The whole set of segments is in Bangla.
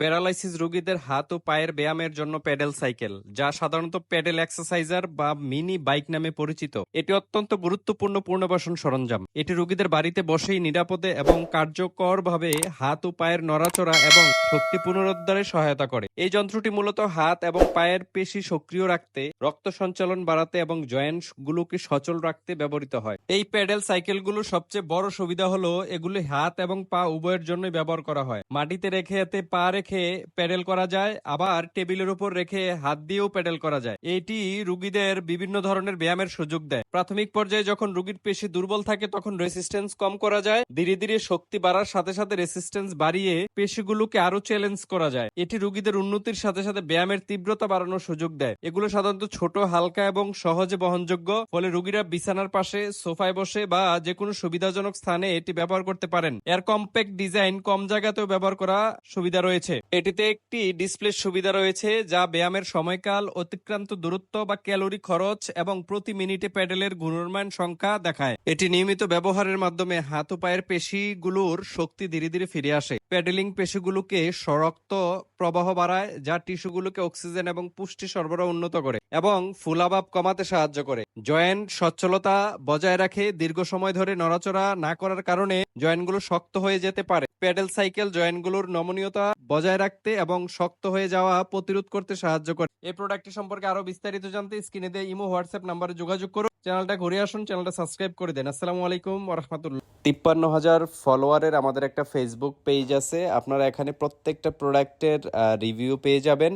প্যারালাইসিস রোগীদের হাত ও পায়ের ব্যায়ামের জন্য প্যাডেল সাইকেল, যা সাধারণত প্যাডেল এক্সারসাইজার বা মিনি বাইক নামে পরিচিত। এটি অত্যন্ত গুরুত্বপূর্ণ পুনর্বাসন সরঞ্জাম। এটি রোগীদের বাড়িতে বসেই নিরাপদে এবং কার্যকরভাবে হাত ও পায়ের নড়াচড়া এবং শক্তি পুনরুদ্ধারে সহায়তা করে। এই যন্ত্রটি মূলত হাত এবং পায়ের পেশি সক্রিয় রাখতে, রক্ত সঞ্চালন বাড়াতে এবং জয়েন্ট গুলোকে সচল রাখতে ব্যবহৃত হয়। এই প্যাডেল সাইকেলগুলোর সবচেয়ে বড় সুবিধা হলো, এগুলি হাত এবং পা উভয়ের জন্যই ব্যবহার করা হয়। মাটিতে রেখে এতে পা রেখে প্যাডেল করা যায়, আবার টেবিলের উপর রেখে হাত দিয়েও প্যাডেল করা যায়। এটি রুগীদের বিভিন্ন ধরনের ব্যায়ামের সুযোগ দেয়। প্রাথমিক পর্যায়ে যখন রুগীর পেশি দুর্বল থাকে, তখন রেসিস্টেন্স কম করা যায়। ধীরে ধীরে শক্তি বাড়ার সাথে সাথে রেসিস্টেন্স বাড়িয়ে পেশিগুলোকে আরও চ্যালেঞ্জ করা যায়। এটি রুগীদের উন্নতির সাথে সাথে ব্যায়ামের তীব্রতা বাড়ানোর সুযোগ দেয়। এগুলো সাধারণত ছোট, হালকা এবং সহজে বহনযোগ্য। ফলে রুগীরা বিছানার পাশে, সোফায় বসে বা যে কোনো সুবিধাজনক স্থানে এটি ব্যবহার করতে পারেন। এর কম্প্যাক্ট ডিজাইন কম জায়গাতেও ব্যবহার করা সুবিধা রয়েছে। এটিতে একটি ডিসপ্লে সুবিধা রয়েছে যা ব্যায়ামের সময়কাল, অতিক্রান্ত দূরত্ব বা ক্যালোরি খরচ এবং প্রতি মিনিটে প্যাডেলের ঘূর্ণমান সংখ্যা দেখায়। এটি নিয়মিত ব্যবহারের মাধ্যমে হাত ও পায়ের পেশিগুলোর শক্তি ধীরে ধীরে ফিরে আসে। প্যাডেলিং পেশিগুলোকে সরক্ত প্রবাহ বাড়ায়, যা টিস্যুগুলোকে অক্সিজেন এবং পুষ্টি সরবরাহ উন্নত করে এবং ফুলাভাব কমাতে সাহায্য করে। জয়েন্ট সচ্ছলতা বজায় রাখে দীর্ঘ সময় ধরে নড়াচড়া না করার কারণে জয়েন্টগুলো শক্ত হয়ে যেতে পারে। প্যাডেল সাইকেল জয়েন্টগুলোর নমনীয়তা বজায় রাখতে এবং শক্ত হয়ে যাওয়া প্রতিরোধ করতে সাহায্য করে। এই প্রোডাক্টটি সম্পর্কে আরও বিস্তারিত জানতে স্ক্রিনে দিয়ে ইমো হোয়াটসঅ্যাপ নাম্বারে যোগাযোগ করুন। চ্যানেলটা ঘুরে আসুন চ্যানেলটা সাবস্ক্রাইব করে দেন। আসসালামু আলাইকুম রহমতুল্লাহ। তিপ্পান্ন হাজার ফলোয়ারের আমাদের একটা ফেসবুক পেজ আছে। আপনারা এখানে প্রত্যেকটা প্রোডাক্টের রিভিউ পেয়ে যাবেন।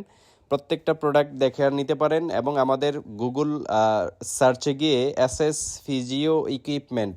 প্রত্যেকটা প্রোডাক্ট দেখে আর নিতে পারেন এবং আমাদের গুগল সার্চে গিয়ে এস এস ফিজিও ইকুইপমেন্ট